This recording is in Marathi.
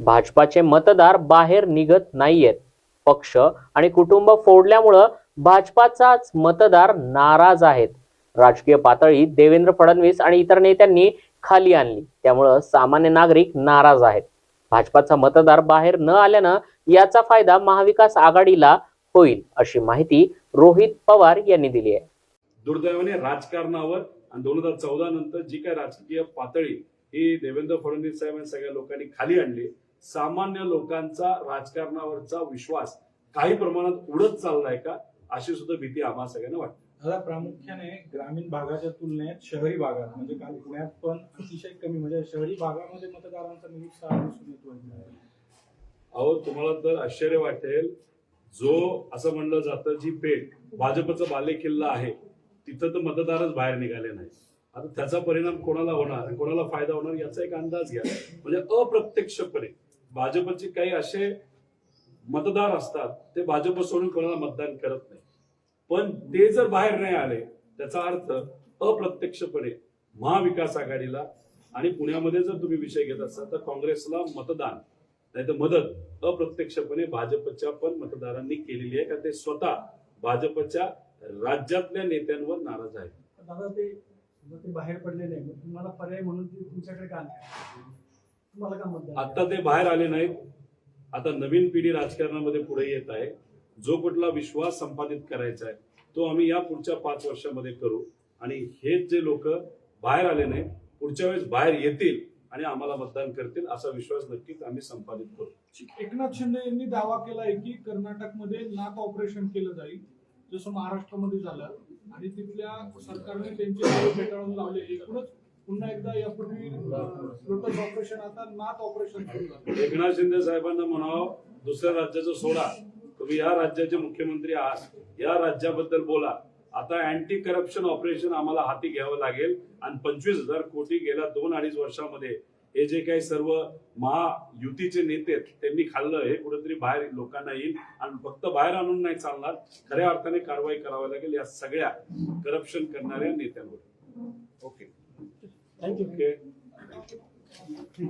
भाजपाचे मतदार बाहेर निघत नाहीयेत. पक्ष आणि कुटुंब फोडल्यामुळं भाजपाचाच मतदार नाराज आहेत. राजकीय पातळीत देवेंद्र फडणवीस आणि इतर नेत्यांनी खाली आणली. त्यामुळं सामान्य नागरिक नाराज आहेत. भाजपाचा मतदार बाहेर न आल्यानं याचा फायदा महाविकास आघाडीला होईल अशी माहिती रोहित पवार यांनी दिली आहे. दुर्दैवाने राजकारणावर आणि दोन हजार चौदा नंतर जी काय राजकीय पातळी ही देवेंद्र फडणवीस साहेब सगळ्या लोकांनी खाली आणली सामान्य लोकांचा राजकारणावरचा विश्वास काही प्रमाणात उडत चाललाय का? अशी सुद्धा भीती आम्हाला सगळ्यांना वाटते. दादा प्रामुख्याने ग्रामीण भागाच्या तुलनेत शहरी भागात म्हणजे काल पुण्यात पण अतिशय कमी म्हणजे शहरी भागामध्ये मतदारांचा निरुत्साह दिसून येतोय अहो तुम्हाला तर आश्चर्य वाटेल. जो असं म्हणलं जातं जी पेठ भाजपचा बालेकिल्ला आहे तिथं तर मतदारच बाहेर निघाले नाही आता त्याचा परिणाम कोणाला होणार कोणाला फायदा होणार याचा एक अंदाज घ्या. म्हणजे अप्रत्यक्षपणे भाजपचे काही असे मतदार असतात ते भाजप सोडून कोणाला मतदान करत नाही. पण ते जर बाहेर नाही आले त्याचा अर्थ अप्रत्यक्षपणे महाविकास आघाडीला आणि पुण्यामध्ये जर तुम्ही विषय घेत असाल तर काँग्रेसला मतदान नाही तर मदत अप्रत्यक्षपणे भाजपच्या पण मतदारांनी केलेली आहे का ते स्वतः भाजपच्या राज्यातल्या नेत्यांवर नाराज आहेत. दादा ते ते बाहेर पडले नाही तुम्हाला पर्याय म्हणून तुमच्याकडे का नाही आता ते बाहेर आले नाहीत. आता नवीन पिढी राजकारणामध्ये पुढे येत आहे. जो कुठला विश्वास संपादित करायचा आहे तो आम्ही या पुढच्या पाच वर्षामध्ये करू. आणि हेच जे लोक बाहेर आले नाही पुढच्या वेळेस बाहेर येतील आणि आम्हाला मतदान करतील असा विश्वास नक्कीच आम्ही संपादित करू. एकनाथ शिंदे यांनी दावा केलाय की कर्नाटकमध्ये नाक ऑपरेशन केलं जाईल जसं महाराष्ट्रामध्ये झालं. आणि तिथल्या सरकारने त्यांचे फेटाळून लावले. एकूणच पुन्हा एकदा यापूर्वी लोटस ऑपरेशन आता नाक ऑपरेशन सुरू झालं. एकनाथ शिंदे साहेबांना म्हणावं दुसऱ्या राज्याचं सोडा. तुम्ही या राज्याचे मुख्यमंत्री आहात. या राज्याबद्दल बोला. आता अँटी करप्शन ऑपरेशन आम्हाला हाती घ्यावं लागेल. आणि पंचवीस हजार कोटी गेल्या दोन अडीच वर्षामध्ये हे जे काही सर्व महायुतीचे नेते त्यांनी खाल्लं हे कुठेतरी बाहेर लोकांना येईल. आणि फक्त बाहेर आणून नाही चालणार. खऱ्या अर्थाने कारवाई करावी लागेल या सगळ्या करप्शन करणाऱ्या नेत्यांवर. ओके. Thank you okay